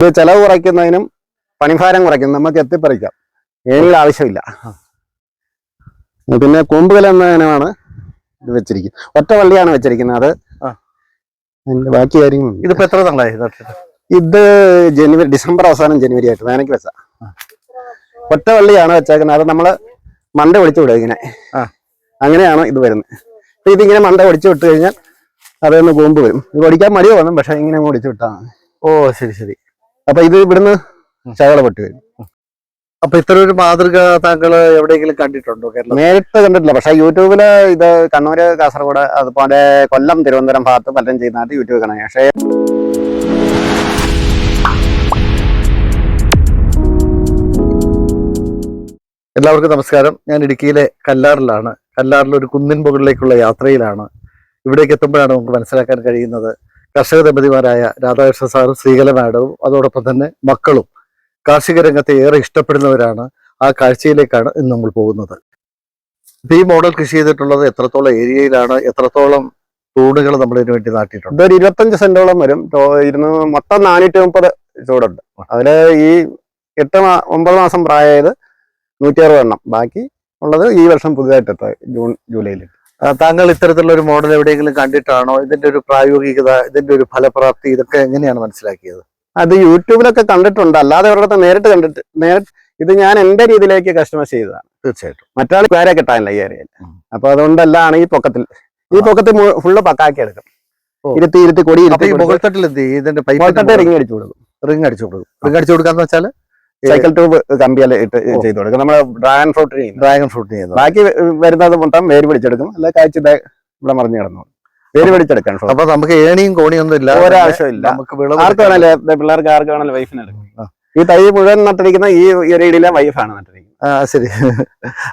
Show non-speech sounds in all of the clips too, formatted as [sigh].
ഇത് ചെലവ് കുറയ്ക്കുന്നതിനും പണിഭാരം കുറയ്ക്കുന്നു നമുക്ക് എത്തിപ്പറിക്കാം. ഏണിയുടെ ആവശ്യമില്ല. പിന്നെ കൂമ്പുകൽ എന്ന ഇനമാണ് ഇത് വെച്ചിരിക്കുന്നത്. ഒറ്റ വള്ളിയാണ് വെച്ചിരിക്കുന്നത്. അത്. അതിന്റെ ബാക്കി കാര്യങ്ങളുണ്ട് ഇതിപ്പോ എത്ര നാളായി ഇത്. ജനുവരി ഡിസംബർ അവസാനം ജനുവരി ആയിട്ട് വേനയ്ക്ക് വെച്ച. ഒറ്റ വള്ളിയാണ് വെച്ചേക്കുന്നത്. അത് നമ്മൾ മണ്ട ഒടിച്ചു വിടുക ഇങ്ങനെ. അങ്ങനെയാണ് ഇത് വരുന്നത്. അപ്പൊ ഇതിങ്ങനെ മണ്ട ഒടിച്ചു വിട്ട് കഴിഞ്ഞാൽ അതൊന്ന് കൂമ്പ് വരും. ഇത് ഒടിക്കാൻ മടി വന്നു പക്ഷെ ഇങ്ങനെ ഒടിച്ചു വിട്ടാ മതി. ഓ ശരി ശരി. അപ്പൊ ഇത് ഇവിടുന്ന് ചകള പൊട്ടി വരും. അപ്പൊ ഇത്ര ഒരു മാതൃക താങ്കൾ എവിടെയെങ്കിലും കണ്ടിട്ടുണ്ടോ കേരളം നേരിട്ട് കണ്ടിട്ടില്ല. പക്ഷെ യൂട്യൂബിൽ ഇത് കണ്ണൂര് കാസർഗോഡ് അതുപോലെ കൊല്ലം തിരുവനന്തപുരം ഭാഗത്ത് പലരും ചെയ്യുന്നതായിട്ട് യൂട്യൂബ് കാണാം. പക്ഷേ എല്ലാവർക്കും നമസ്കാരം. ഞാൻ ഇടുക്കിയിലെ കല്ലാറിലാണ്. കല്ലാറിൽ ഒരു കുന്നിൻ മുകളിലേക്കുള്ള യാത്രയിലാണ്. ഇവിടേക്ക് എത്തുമ്പോഴാണ് നമുക്ക് മനസ്സിലാക്കാൻ കഴിയുന്നത് കർഷക ദമ്പതിമാരായ രാധാകൃഷ്ണ സാറും ശ്രീകല മാഡവും അതോടൊപ്പം തന്നെ മക്കളും കാർഷിക രംഗത്തെ ഏറെ ഇഷ്ടപ്പെടുന്നവരാണ് ആ കാഴ്ചയിലേക്കാണ് ഇന്ന് നമ്മൾ പോകുന്നത്. ഈ മോഡൽ കൃഷി ചെയ്തിട്ടുള്ളത് എത്രത്തോളം ഏരിയയിലാണ് എത്രത്തോളം തൂണുകൾ നമ്മൾ ഇതിനു വേണ്ടി നാട്ടിയിട്ടുണ്ട്? ഇതൊരു ഇരുപത്തഞ്ച് സെന്റോളം വരും. ഇരുന്ന് മൊത്തം നാനൂറ്റി മുപ്പത് ചൂടുണ്ട്. അതിൽ ഈ എട്ട് ഒമ്പത് മാസം പ്രായമായത് നൂറ്റി അറുപത് എണ്ണം ബാക്കി ഉള്ളത് ഈ വർഷം പുതുതായിട്ട് എത്ര ജൂൺ ജൂലൈയിൽ താങ്കൾ ഇത്തരത്തിലുള്ള ഒരു മോഡൽ എവിടെയെങ്കിലും കണ്ടിട്ടാണോ? ഇതിന്റെ ഒരു പ്രായോഗികത ഇതിന്റെ ഒരു ഫലപ്രാപ്തി ഇതൊക്കെ എങ്ങനെയാണ് മനസ്സിലാക്കിയത്? അത് യൂട്യൂബിലൊക്കെ കണ്ടിട്ടുണ്ട്. അല്ലാതെ അവരുടെ നേരിട്ട് കണ്ടിട്ട് നേരിട്ട് ഇത് ഞാൻ എന്റെ രീതിയിലേക്ക് കസ്റ്റമൈസ് ചെയ്തതാണ്. തീർച്ചയായിട്ടും. മറ്റാൾ വേറെ കിട്ടാനില്ല ഈ ഏരിയയിൽ. അപ്പൊ അതുകൊണ്ടല്ലാണ് ഈ പൊക്കത്തിൽ ഈ. പൊക്കത്തിൽ ഫുള്ള് പക്കാക്കി എടുക്കും. ഇരുത്തി ഇരുത്തി കൊടി ഇരുത്തി എന്ത് ഇതിന്റെ പൈപ്പ് റിങ് അടിച്ചു കൊടുക്കും. റിങ് അടിച്ചു കൊടുക്കും. റിങ് അടിച്ചു കൊടുക്കാന്ന് വെച്ചാൽ സൈക്കിൾ ട്യൂബ് കമ്പിയല്ല ഇട്ട്. ചെയ്ത് കൊടുക്കും. നമ്മൾ ഡ്രാഗൺ ഫ്രൂട്ട് ഡ്രാഗൺ ഫ്രൂട്ട് ചെയ്യുന്നത്. ബാക്കി വരുന്നത് മൊത്തം വേര് പിടിച്ചെടുക്കും. അല്ല കാഴ്ച ഇവിടെ മറിഞ്ഞു കിടന്നു വേര് പിടിച്ചെടുക്കാൻ അപ്പൊ നമുക്ക് ഏണിയും കോണിയും ഒന്നും ഇല്ല. ഒരാവശ്യമില്ല നമുക്ക് വിളവ് ആർക്ക് എടുക്കാൻ- വേണേലും ദേ പിള്ളേർക്ക് ആർക്ക് വേണേലും വൈഫിന് എടുക്കും. ഈ തൈ മുഴുവൻ നട്ടിരിക്കുന്ന ഈ ഇരയിലെ വൈഫാണ് നട്ടിരിക്കുന്നത്. ആ ശരി.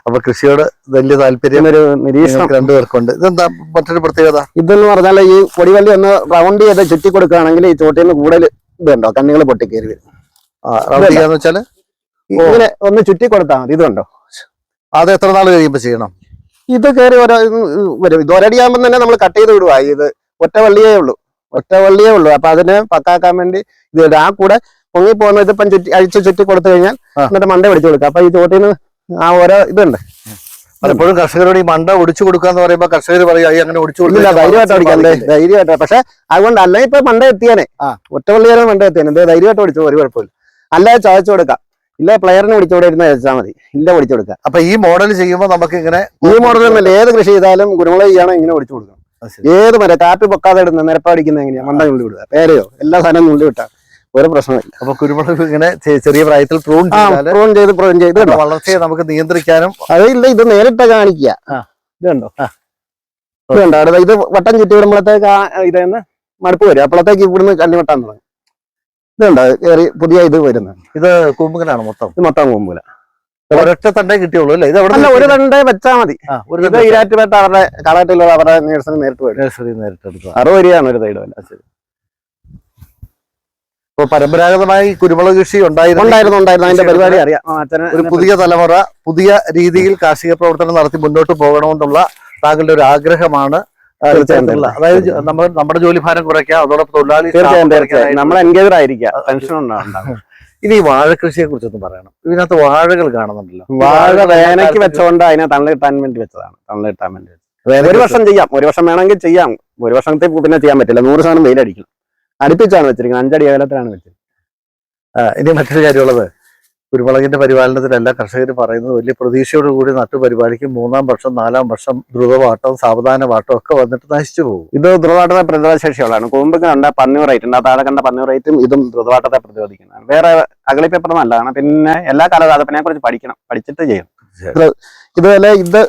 അപ്പൊ കൃഷിയോട് വലിയ താല്പര്യം ഒരു നിരീക്ഷണം. രണ്ടുപേർക്കുണ്ട്. ഇതെന്താ മറ്റൊരു പ്രത്യേകത? ഇതെന്ന് പറഞ്ഞാൽ ഈ പൊടിവല്ലി ഒന്ന് റൗണ്ട് ചെയ്ത് ചുറ്റി കൊടുക്കുകയാണെങ്കിൽ ഈ ചോട്ടിൽ നിന്ന് കൂടുതൽ ഇതുണ്ടോ? കണ്ണികൾ പൊട്ടിക്കേറി വരും. റൗണ്ട് ചെയ്യാന്ന് വെച്ചാൽ? ഇങ്ങനെ ഒന്ന് ചുറ്റി കൊടുത്താൽ മതി. ഇതുണ്ടോ? അത് എത്ര നാൾ കഴിയുമ്പോ ചെയ്യണം? ഇത് കയറി ഒരാ വരും. ഇത് ഒരടിയാകുമ്പോൾ തന്നെ നമ്മൾ കട്ട് ചെയ്ത് വിടുവാ. ഇത് ഒറ്റ വള്ളിയേ ഉള്ളൂ. ഒറ്റ വള്ളിയേ ഉള്ളൂ. അപ്പൊ അതിനെ പക്കാക്കാൻ വേണ്ടി ഇത്. ആ കൂടെ പൊങ്ങി പോകുന്ന ഇതിപ്പം ചുറ്റി അഴിച്ച് ചുറ്റി കൊടുത്തു കഴിഞ്ഞാൽ. എന്നിട്ട് മണ്ട പിടിച്ചു കൊടുക്കുക. അപ്പൊ ഈ ചോട്ടിന് ആ ഓരോ ഇതുണ്ട്. പലപ്പോഴും കർഷകരോട് ഈ മണ്ട ഒടിച്ചു എന്ന് പറയുമ്പോൾ കർഷകർ പറയും "അയ്യ, അങ്ങനെ ഒടിച്ചു ഇല്ല ധൈര്യമായിട്ട് ഓടിക്കാം ധൈര്യമായിട്ട്. പക്ഷെ അതുകൊണ്ട് അല്ലെങ്കിൽ ഇപ്പൊ മണ്ട എത്തിയാനെ. ആ. ഒറ്റ വള്ളിയാണ് മണ്ട എത്തിയാനെ. ധൈര്യമായിട്ട് ഓടിച്ചു ഒരു കുഴപ്പമില്ല. അല്ലാതെ ചോദിച്ചു കൊടുക്കാം. ഇല്ല പ്ലെയറിന് പിടിച്ചോടിയിരുന്ന വെച്ചാൽ മതി. ഇല്ല പിടിച്ചു കൊടുക്കാം. അപ്പൊ ഈ മോഡൽ ചെയ്യുമ്പോൾ നമുക്ക് ഇങ്ങനെ ഈ മോഡൽ ഏത് കൃഷി ചെയ്താലും കുരുമുളക് ചെയ്യണം ഇങ്ങനെ പിടിച്ചു കൊടുക്കണം. ഏത് മരം കാപ്പി പൊക്കാതെ ഇടുന്ന നിരപ്പടിക്കുന്ന എങ്ങനെയാ? മണ്ട നുള്ളി വിടുക. പേരയോ? എല്ലാ സാധനവും നുള്ളി വിട്ടാ. ഒരു പ്രശ്നമില്ല അപ്പൊ കുരുമുളക് ഇങ്ങനെ ചെറിയ പ്രായത്തിൽ പ്രൂൺ പ്രൂൺ ചെയ്ത് പ്രൂൺ ചെയ്ത് വളർച്ചയെ നമുക്ക് നിയന്ത്രിക്കാനും അതില്ല ഇത് നേരിട്ട് കാണിക്കുക. ഇത് കണ്ടോ? ഇത് കണ്ടോ? ഇത് വട്ടം ചുറ്റി വിടുമ്പോഴത്തേക്ക് ഇതെന്ന് മടുപ്പ് വരും. അപ്പോഴത്തേക്ക് ഇവിടുന്ന് കണ്ണി വെട്ടാൻ തുടങ്ങും. ഇത് കണ്ടോ കയറി പുതിയ ഇത് വരുന്നത്. ഇത് കൂമ്പുകനാണ് മൊത്തം. ഇത് മൊത്തം കൂമ്പുകന. ഒരൊറ്റ തണ്ടേ കിട്ടിയുള്ളൂ അല്ലേ? ഇത് അല്ല ഒരു തണ്ടേ വെച്ചാ മതി. ഇത് ഈരാറ്റുപേട്ട അവരുടെ കളായിട്ടുള്ള അവരുടെ നേഴ്സറി നേരിട്ട് നേഴ്സറി നേരിട്ട് എടുത്തു അറുപത് രൂപയാണ് ഒരു തൈഡ് വില. ഇപ്പൊ പരമ്പരാഗതമായി കുരുമുളക് കൃഷി ഉണ്ടായിരുന്നു. ഉണ്ടായിരുന്നു ഉണ്ടായിരുന്നു. അതിന്റെ പരിപാടി അറിയാം. ഒരു പുതിയ തലമുറ പുതിയ രീതിയിൽ കാർഷിക പ്രവർത്തനം നടത്തി മുന്നോട്ട് പോകണമെന്നുള്ള താങ്കളുടെ ഒരു ആഗ്രഹമാണ്. അതായത് നമ്മൾ നമ്മുടെ ജോലി ഭാരം കുറയ്ക്കാം അതോടൊപ്പം തൊഴിലാളി നമ്മൾ എൻഗേജഡ് ആയിരിക്കാം ടെൻഷൻ [laughs] ഇനി ഈ വാഴ കൃഷിയെ കുറിച്ചൊന്നും പറയണം. ഇതിനകത്ത് വാഴകൾ കാണുന്നുണ്ടല്ലോ. വാഴ വേനയ്ക്ക് വെച്ചോണ്ട് അതിനെ തണലിട്ടാൻ വേണ്ടി വെച്ചതാണ്. തണലിട്ടാൻ വേണ്ടി. ഒരു വർഷം ചെയ്യാം. ഒരു വർഷം വേണമെങ്കിൽ ചെയ്യാം. ഒരു വർഷത്തെ പിന്നെ ചെയ്യാൻ പറ്റില്ല. നൂറ് ശതമാനം വെയിലടിക്കണം അടുപ്പിച്ചാണ് വെച്ചിരിക്കുന്നത്. അഞ്ചടി അകലത്തിലാണ് വെച്ചിരിക്കുന്നത്. ഇനി മറ്റൊരു കാര്യമുള്ളത്. കുരുമുളകിന്റെ പരിപാലനത്തിൽ എല്ലാ കർഷകരും പറയുന്നത്. വലിയ പ്രതീക്ഷയോട് കൂടി നട്ടു പരിപാലിക്കും മൂന്നാം വർഷം നാലാം വർഷം ദ്രുതവാട്ടം സാവധാന വാട്ടം ഒക്കെ വന്നിട്ട് നശിച്ചു പോകും. ഇത് ദ്രുതവാട്ടത്തെ പ്രതിരോധ ശേഷിയുള്ളതാണ് കൂമ്പ് കണ്ട പന്നി റേറ്റ് ഉണ്ട്. താഴെ കണ്ട പന്നി റേറ്റും ഇതും ദ്രുതവാട്ടത്തെ പ്രതിരോധിക്കുന്നതാണ്. വേറെ അകളി പേപ്പർ നല്ലതാണ്. പിന്നെ എല്ലാ കാലഘട്ടത്തിനെ കുറിച്ച് പഠിക്കണം. പഠിച്ചിട്ട് ചെയ്യണം. ഇത് ഇതുപോലെ ഇത്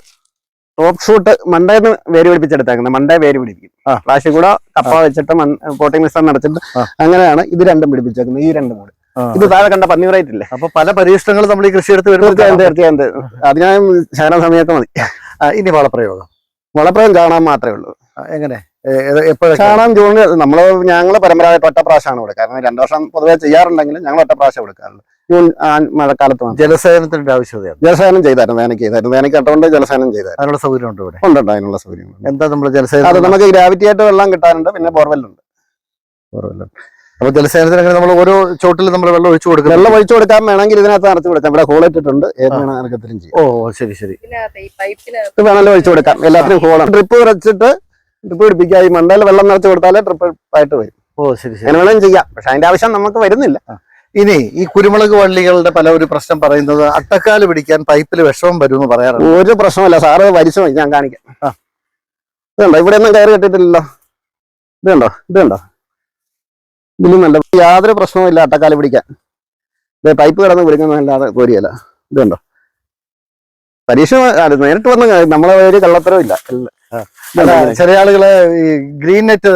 ടോപ്പ് ഷൂട്ട് മണ്ടേന്ന് വേര് പിടിപ്പിച്ചെടുത്തേക്കുന്നത്. മണ്ടേ വേര് പിടിപ്പിക്കും. ഫ്ലാഷിൽ കൂടെ കപ്പ വെച്ചിട്ട് പോട്ടിംഗ് മിസ്റ്റർ നടച്ചിട്ട് അങ്ങനെയാണ് ഇത് രണ്ടും പിടിപ്പിച്ചേക്കുന്നത്. ഈ രണ്ടും കൂടെ. ഇത് താഴെ കണ്ട പന്നി റേറ്റ് ഇല്ലേ അപ്പൊ പല പരീക്ഷണങ്ങളും നമ്മൾ ഈ കൃഷിയെടുത്ത് വരുമ്പോൾ തീർച്ചയായും തീർച്ചയായും. തീർ- അതിനായും ശകലം സമയമൊക്കെ മതി. ഇനി വളപ്രയോഗം. വളപ്രയോഗം കാണാൻ മാത്രമേ ഉള്ളൂ. എങ്ങനെ? കാണാൻ ജൂണിൽ നമ്മൾ ഞങ്ങൾ പരമ്പരാഗത ഒറ്റ പ്രാവശ്യമാണ് കൊടുക്കുക കാരണം രണ്ടു വർഷം പൊതുവെ ചെയ്യാറുണ്ടെങ്കിലും ഞങ്ങൾ ഒറ്റ പ്രാവശ്യം കൊടുക്കാറുള്ളൂ ജൂൺ മഴക്കാലത്ത് ജലസേനത്തിന്റെ ജലസേചനത്തിന്റെ ആവശ്യകതയാണ്. ജലസേനം ചെയ്തായിരുന്നു വേനയ്ക്ക് ചെയ്തായിരുന്നു. വേനയ്ക്ക് ഇട്ടുകൊണ്ട് ജലസേനം ചെയ്തായിരുന്നു. അതിനുള്ള സൗകര്യം ഉണ്ട് ഇവിടെ? ഉണ്ട് അതിനുള്ള സൗകര്യം എന്താ നമ്മൾ അത് നമുക്ക് ഗ്രാവിറ്റി ആയിട്ട് വെള്ളം കിട്ടാനുണ്ട് പിന്നെ ബോർവെല്ലുണ്ട്. ബോർവെല്ലുണ്ട്. അപ്പൊ ജലസേനത്തിന് നമ്മൾ ഓരോ ചോട്ടിൽ നമ്മൾ വെള്ളം ഒഴിച്ചു കൊടുക്കും വെള്ളം ഒഴിച്ചു കൊടുക്കാൻ വേണമെങ്കിൽ ഇതിനകത്ത് നടത്തി കൊടുക്കാം. ഇവിടെ ഹോൾ ഇട്ടിട്ടുണ്ട്. ഇറക്കത്തിലും ചെയ്യാം ഓ ശരി ശരി. ഇത് വേണമെങ്കിലും ഒഴിച്ചു കൊടുക്കാം. എല്ലാത്തിനും ഹോൾ ട്രിപ്പ് വെച്ചിട്ട് ട്രിപ്പ് പിടിപ്പിക്കുക. ഈ മണ്ടയിൽ വെള്ളം നിറച്ചു കൊടുത്താലേ ട്രിപ്പ് ആയിട്ട് വരും. ഓ ശരി ശരി. അങ്ങനെ വേണമെങ്കിലും ചെയ്യാം. പക്ഷെ അതിന്റെ ആവശ്യം നമുക്ക് വരുന്നില്ല. ഇനി ഈ കുരുമുളക് വള്ളികളുടെ പല ഒരു പ്രശ്നം പറയുന്നത് അട്ടക്കാൽ പിടിക്കാൻ പൈപ്പിൽ വിഷമം വരും എന്ന് പറയാറുണ്ട്. ഒരു പ്രശ്നമല്ല സാറ് വലിച്ചു ഞാൻ കാണിക്കാം. ഇതുണ്ടോ? ഇവിടെ ഒന്നും കയറി കെട്ടിട്ടില്ലല്ലോ ഇതുണ്ടോ? ഇതുണ്ടോ? ഇതിലും നല്ല യാതൊരു പ്രശ്നവും അട്ടക്കാൽ പിടിക്കാൻ. ഇത് പൈപ്പ് കിടന്ന് കുരുങ്ങുന്നതല്ലാതെ കോരിയല്ല. ഇതുണ്ടോ പരീക്ഷ നേരിട്ട് വന്ന് നമ്മളെ ഒരു കള്ളത്തരവും ഇല്ല. ചില ആളുകൾ ഈ ഗ്രീൻ നെറ്റ്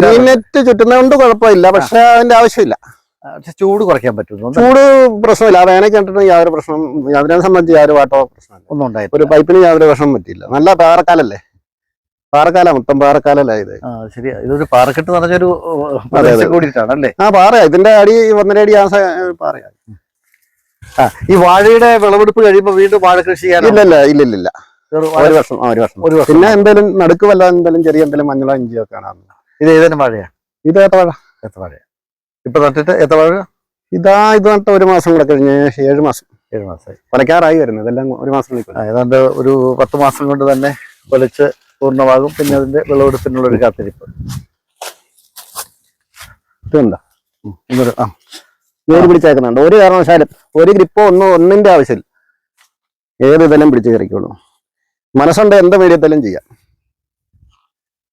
ഗ്രീൻ നെറ്റ് ചുറ്റുന്നതുകൊണ്ട് കുഴപ്പമില്ല. പക്ഷെ അതിന്റെ ആവശ്യമില്ല. ചൂട് കുറയ്ക്കാൻ പറ്റുന്നു ചൂട് പ്രശ്നമില്ല. ആ വേനൽ കണ്ടിട്ട് യാതൊരു പ്രശ്നം അതിനെ സംബന്ധിച്ച് യാതൊരു വാട്ടോ പ്രശ്നമില്ല ഒന്നും ഉണ്ടായി ഒരു പൈപ്പിന് യാതൊരു പ്രശ്നം പറ്റിയില്ല. നല്ല പാറക്കാലല്ലേ? പാറക്കാല മൊത്തം പാറക്കാലല്ലേ ഇത്? ആ ശരി ഇതൊരു പാറക്കെട്ട് നിറഞ്ഞൊരു കൂടിയിട്ടാണല്ലേ പ്രദേശം കൂടിയിട്ടാണ് അല്ലേ ആ പാറയാ ഇതിന്റെ അടി ഒന്നര അടി ആ പാറയാ. ആ, ഈ വാഴയുടെ വിളവെടുപ്പ് കഴിയുമ്പോൾ വീണ്ടും വാഴ കൃഷി ചെയ്യാൻ ഇല്ലല്ല ഇല്ല ഇല്ല ഇല്ല ഇല്ല. ഒരു വർഷം ഒരു വർഷം. ഒരു വർഷം. പിന്നെ എന്തെങ്കിലും നടുക്ക് വല്ല എന്തെങ്കിലും ചെറിയ എന്തെങ്കിലും മഞ്ഞളോ ഇഞ്ചിയോ ഒക്കെ ഇത് ഏതെങ്കിലും വാഴയാ? ഇത് ഏത്തവാഴ ഏത്തവാഴ ഇപ്പൊ നട്ടിട്ട് ഏത്തവാഴ ഇതാ ഇത് നട്ട ഒരു മാസം കൂടെ കഴിഞ്ഞ് ഏഴ് മാസം. ഏഴ് മാസമായി പലക്കാറായി വരുന്നത് ഇതെല്ലാം ഒരു മാസം ഏതാണ്ട് ഒരു പത്ത് മാസം കൊണ്ട് തന്നെ കൊലച്ച് പൂർണമാകും. പിന്നെ അതിന്റെ വിളവെടുപ്പിനുള്ള ഒരു കാത്തിരിപ്പ്. പിടിച്ചേക്കുന്നുണ്ട്. ഒരു കാരണവശാലും ഒരു ഗ്രിപ്പോ ഒന്നോ ഒന്നിന്റെ ആവശ്യമില്ല. ഏത് ഇതെല്ലാം പിടിച്ച് കയറിക്കോളൂ. മനസ്സുണ്ട് എന്ത് മീഡിയത്തിലും ചെയ്യാം.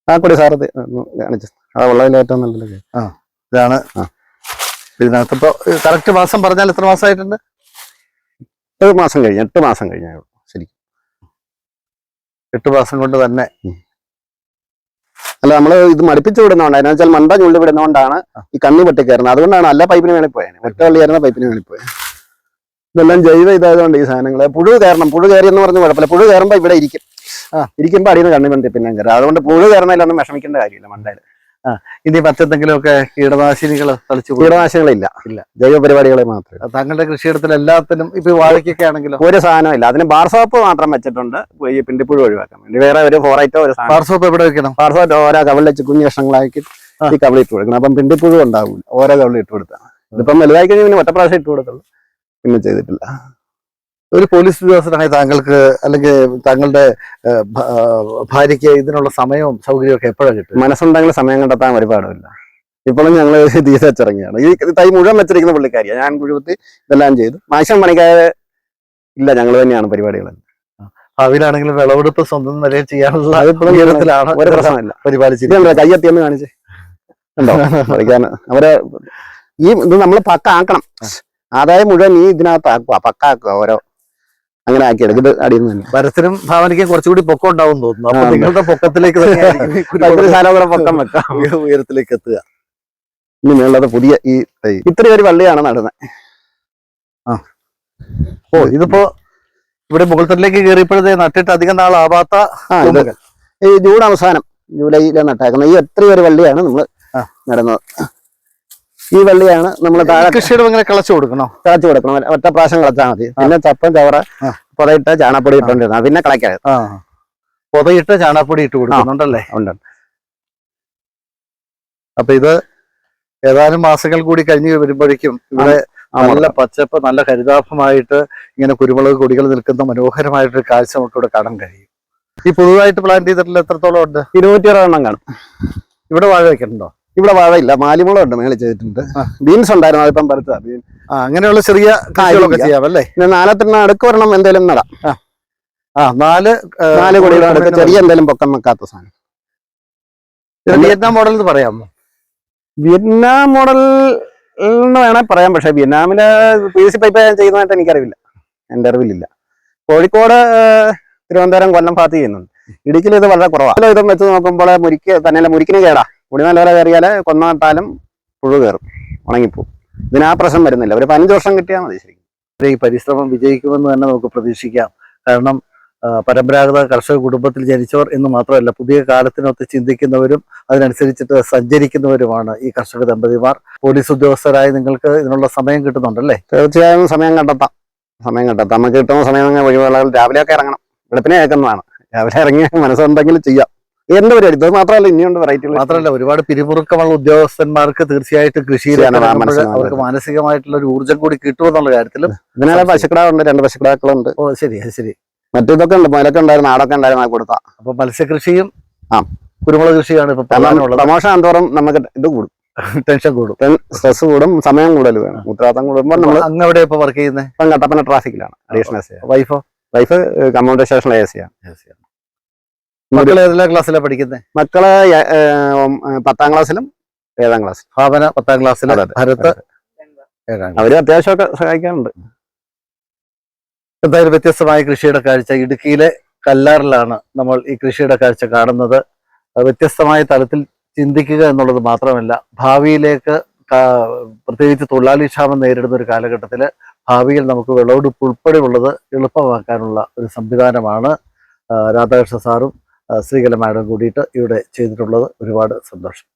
ആ കൂടി സാറ് ഇത് ഒന്ന് കാണിച്ചു. ആ ഉള്ളതിൽ ഏറ്റവും നല്ലത്. ഇതാണ്. ആ. ഇതിനകത്ത് ഇപ്പൊ കറക്റ്റ് മാസം പറഞ്ഞാൽ എത്ര മാസമായിട്ടുണ്ട്? എട്ട് മാസം കഴിഞ്ഞ് എട്ട് മാസം കഴിഞ്ഞ എട്ട് മാസം കൊണ്ട് തന്നെ. അല്ല നമ്മൾ ഇത് മടിപ്പിച്ച് വിടുന്നതുകൊണ്ട് അതിനാ വെച്ചാൽ മണ്ട ചുള്ളി വിടുന്നതുകൊണ്ടാണ് ഈ കണ്ണി പൊട്ടി കയറുന്നത് അതുകൊണ്ടാണ് അല്ല പൈപ്പിന് വേണി പോയത് ഒറ്റ വള്ളിയായിരുന്ന പൈപ്പിന് വേണി പോയത് ഇതെല്ലാം ജൈവ ഇതായതുകൊണ്ട് ഈ സാധനങ്ങൾ പുഴു കയറണം. പുഴു കയറി എന്ന് പറഞ്ഞ് കുഴപ്പമില്ല. പുഴു കയറുമ്പോൾ ഇവിടെ ഇരിക്കും. ആ. ഇരിക്കുമ്പോൾ അടിയിൽ നിന്ന് കണ്ണി പണ്ടി പിന്നെ കയറും. അതുകൊണ്ട് പുഴു കയറുന്നതിലൊന്നും വിഷമിക്കേണ്ട കാര്യമില്ല മണ്ടയിൽ ഇനി മറ്റെന്തെങ്കിലുമൊക്കെ കീടനാശിനികൾ തളിച്ചു. കീടനാശിനികളില്ല. ഇല്ല. ജൈവ പരിപാടികളെ മാത്രമേ താങ്കളുടെ കൃഷിയിടത്തിൽ എല്ലാത്തിനും ഇപ്പൊ വാഴയ്ക്കൊക്കെ ആണെങ്കിലും? ഒരു സാധനമില്ല. അതിന് ബാർസോപ്പ് മാത്രം വെച്ചിട്ടുണ്ട്. ഈ പിണ്ടിപ്പുഴ ഒഴിവാക്കാൻ വേണ്ടി. വേറെ ഒരു ഫോറൈറ്റോ ഒരു സാധനം. പാർസോപ്പ് എവിടെ വെക്കണം? ബാർസോപ്പ് ഓരോ കവളിൽ വെച്ച് കുഞ്ഞു കഷ്ണങ്ങളാക്കി ഈ കവിളി ഇട്ട് കൊടുക്കണം. അപ്പം പിണ്ടിപ്പുഴു ഉണ്ടാവില്ല. ഓരോ കവിളി ഇട്ട് കൊടുത്താണ് ഇതിപ്പം വലുതായി കഴിഞ്ഞാൽ പിന്നെ ഒറ്റ പ്രാവശ്യം ഇട്ട് കൊടുത്തുള്ളൂ. പിന്നെ ചെയ്തിട്ടില്ല. ഒരു പോലീസ് ഉദ്യോഗസ്ഥനായി താങ്കൾക്ക് അല്ലെങ്കിൽ താങ്കളുടെ ഭാര്യയ്ക്ക് ഇതിനുള്ള സമയവും സൗകര്യവും ഒക്കെ എപ്പോഴാണ് കിട്ടും മനസ്സുണ്ടെങ്കിൽ സമയം കണ്ടെത്താൻ ഒരുപാടില്ല ഇപ്പോഴും ഞങ്ങൾ [laughs] തീരെ വെച്ചിറങ്ങിയാണ്. ഈ തൈ മുഴുവൻ വെച്ചിരിക്കുന്ന പുള്ളിക്കാരിയാണ് ഞാൻ കുഴുപത്തി ഇതെല്ലാം ചെയ്തു. മാക്സിമം പണിക്കാരെ ഇല്ല ഞങ്ങൾ തന്നെയാണ് പരിപാടികൾ ഭാവിയിലാണെങ്കിലും വിളവെടുപ്പ് സ്വന്തം നിലയിൽ ചെയ്യാനുള്ള ഉയരത്തിലാണ് ഒരു പ്രശ്നമില്ല. ഇതെന്താ കയ്യെത്തിയെന്ന് കാണിച്ച്. ഉണ്ടോ? പഠിക്കാൻ അവരെ ഈ ഇത് നമ്മൾ പക്ക ആക്കണം ആദായം മുഴുവൻ ഈ ഇതിനകത്ത് ആക്കുക പക്ക ആക്കുക ഓരോ അങ്ങനെ ആക്കി എടുക്കുന്നത് അടിയിൽ നിന്ന് തന്നെ ഭാവനയ്ക്കും കുറച്ചുകൂടി പൊക്കം ഉണ്ടാവും തോന്നുന്നു. അപ്പൊ നിങ്ങളുടെ പൊക്കത്തിലേക്ക് തന്നെയായിരിക്കും [laughs] പൊക്കം വെക്കാം. ഉയ- ഉയരത്തിലേക്ക് എത്തുക. ഇനി മേളുള്ളത് പുതിയ ഈ തൈ ഇത്ര ഒരു വള്ളിയാണ് നടുന്നത് ഓ ഇതിപ്പോ ഇവിടെ മുകൾത്തട്ടിലേക്ക് കയറിയപ്പോഴത്തെ നട്ടിട്ട് അധികം നാളാവാത്ത ആവാത്ത ഈ ജൂൺ അവസാനം ജൂലൈയിലെ നട്ടേക്കുന്നത്. ഈ എത്ര ഒരു വള്ളിയാണ് നമ്മൾ നടന്നത്. ഈ വള്ളിയാണ് നമ്മൾ താഴെ കളച്ചു ഇങ്ങനെ കിളച്ചു കൊടുക്കണോ? കിളച്ചു കൊടുക്കണം. ഒറ്റ പ്രാവശ്യം കിളച്ചാൽ മതി. പിന്നെ ചപ്പൻ ചവറ ചാണകപ്പൊടി ചാണപ്പൊടി ഇട്ടോണ്ടിരുന്നത് പിന്നെ കിളയ്ക്കരുത് ആ പൊതയിട്ട് ചാണാപ്പൊടി ഇട്ട് കൊടുക്കുന്നുണ്ടല്ലേ? ഉണ്ട് അപ്പൊ ഇത് ഏതാനും മാസങ്ങൾ കൂടി കഴിഞ്ഞ് വരുമ്പോഴേക്കും ഇവിടെ നല്ല പച്ചപ്പ് നല്ല ഹരിതാഭമായിട്ട് ഇങ്ങനെ കുരുമുളക് കൊടികൾ നിൽക്കുന്ന മനോഹരമായിട്ടൊരു കാഴ്ച നമുക്ക് ഇവിടെ കാണാൻ കഴിയും. ഈ പുതുതായിട്ട് പ്ലാൻ ചെയ്തിട്ടുള്ള എത്രത്തോളം ഉണ്ട്? എണ്ണം കാണും. ഇവിടെ വാഴ വെക്കുന്നുണ്ടോ ഇവിടെ വാഴയില്ല. മാലിമുളം ഉണ്ട് മേളിൽ ചെയ്തിട്ടുണ്ട്. ബീൻസ് ഉണ്ടായിരുന്നു. അതിപ്പം പറിച്ചതാ. ബീൻ ആ അങ്ങനെയുള്ള ചെറിയ കാര്യങ്ങളൊക്കെ. ചെയ്യാം അല്ലേ? നാലത്തിന് അടുക്ക് വരണം എന്തെങ്കിലും നടാം. ആ. നാല് നാല് കൊടിയുടെ അടുക്ക് ചെറിയ എന്തേലും പൊക്കം വെക്കാത്ത സാധനം. വിയറ്റ്നാം മോഡൽ എന്ന് പറയാമോ? വിയറ്റ്നാം മോഡൽ എന്ന് വേണേ പറയാം പക്ഷെ വിയറ്റ്നാമിൽ പി സി പൈപ്പ് ചെയ്യുന്നതായിട്ട് എനിക്കറിവില്ല. എന്റെ അറിവിലില്ല. കോഴിക്കോട് തിരുവനന്തപുരം കൊല്ലം ഭാഗത്ത് ചെയ്യുന്നുണ്ട്. ഇടുക്കിയിൽ ഇത് വളരെ കുറവാണ് ഇതും വെച്ച് നോക്കുമ്പോൾ മുരിക്ക് തന്നെയല്ല മുരിക്കിന് കേടാ. മുടി നല്ലപോലെ കയറിയാൽ കൊന്നാട്ടാലും പുഴു കയറും ഉണങ്ങിപ്പോവും. ഇതിന് ആ പ്രശ്നം വരുന്നില്ല. ഒരു പതിനഞ്ച് വർഷം കിട്ടിയാൽ മതി ശരിക്കും. ഈ പരിശ്രമം വിജയിക്കുമെന്ന് തന്നെ നമുക്ക് പ്രതീക്ഷിക്കാം. കാരണം പരമ്പരാഗത കർഷക കുടുംബത്തിൽ ജനിച്ചവർ എന്ന് മാത്രമല്ല പുതിയ കാലത്തിനൊത്ത് ചിന്തിക്കുന്നവരും അതിനനുസരിച്ചിട്ട് സഞ്ചരിക്കുന്നവരുമാണ് ഈ കർഷക ദമ്പതിമാർ. പോലീസ് ഉദ്യോഗസ്ഥരായി നിങ്ങൾക്ക് ഇതിനുള്ള സമയം കിട്ടുന്നുണ്ടല്ലേ? തീർച്ചയായും സമയം കണ്ടെത്താം. സമയം കണ്ടെത്താം. നമുക്ക് കിട്ടുന്ന സമയം ഒഴിവുകൾ രാവിലെയൊക്കെ ഇറങ്ങണം. വെളുപ്പിനെ കേൾക്കുന്നതാണ്. രാവിലെ ഇറങ്ങി മനസ്സുണ്ടെങ്കിൽ ചെയ്യാം. എന്ത് പരിപാടി. ഇത് മാത്രമല്ല ഇനിയുണ്ട് വെറൈറ്റികൾ മാത്രമല്ല ഒരുപാട് പിരിമുറുക്കമുള്ള ഉദ്യോഗസ്ഥന്മാർക്ക് തീർച്ചയായിട്ടും കൃഷി. അവർക്ക് മാനസികമായിട്ടുള്ള ഒരു ഊർജം കൂടി കിട്ടുമെന്നുള്ള കാര്യത്തിലും ഇതിനാലെ പശുക്കിടാവുണ്ട് രണ്ട് പശുക്കിടാക്കളുണ്ട്. ഓ ശരി ശരി. മറ്റേതൊക്കെ ഉണ്ട് മുലൊക്കെ ഉണ്ടായിരുന്നു ആടൊക്കെ ഉണ്ടായിരുന്നു ആ കൊടുത്ത അപ്പൊ മത്സ്യകൃഷിയും ആ. കുരുമുളക് കൃഷിയാണ് ഇപ്പൊ പ്രമോഷൻ ആന്തോറും നമുക്ക് ഇത് കൂടും. ടെൻഷൻ കൂടും. സ്ട്രെസ് കൂടും സമയം കൂടുതൽ വേണം. ഉത്തരവാദിത്തം കൂടുമ്പോൾ നമ്മൾ അങ്ങ് എവിടെ ഇപ്പൊ വർക്ക് ചെയ്യുന്നത് ഇപ്പം കട്ടപ്പന ട്രാഫിക്കിലാണ് അഡീഷണൽ വൈഫോ വൈഫ് കമ്മ്യൂണിറ്റി സ്റ്റേഷനിലെ എ ഏതെല്ലാം ക്ലാസ്സിലാണ് പഠിക്കുന്നത് മക്കൾ പത്താം ക്ലാസ്സിലും ഏഴാം ക്ലാസ്സിലും. ഭാവന പത്താം ക്ലാസ്സിലും. ഭരത് ഏഴാം അവർ അത്യാവശ്യമൊക്കെ സഹായിക്കാറുണ്ട്. എന്തായാലും വ്യത്യസ്തമായ കൃഷിയുടെ കാഴ്ച. ഇടുക്കിയിലെ കല്ലാറിലാണ് നമ്മൾ ഈ കൃഷിയുടെ കാഴ്ച കാണുന്നത്. വ്യത്യസ്തമായ തലത്തിൽ ചിന്തിക്കുക എന്നുള്ളത് മാത്രമല്ല ഭാവിയിലേക്ക് പ്രത്യേകിച്ച് തൊഴിലാളി ക്ഷാമം നേരിടുന്ന ഒരു കാലഘട്ടത്തിൽ ഭാവിയിൽ നമുക്ക് വിളവെടുപ്പ് ഉൾപ്പെടെയുള്ളത് എളുപ്പമാക്കാനുള്ള ഒരു സംവിധാനമാണ് രാധാകൃഷ്ണ സാറും ശ്രീകല മാഡം കൂടിയിട്ട് ഇവിടെ ചെയ്തിട്ടുള്ളത് ഒരുപാട് സന്തോഷം.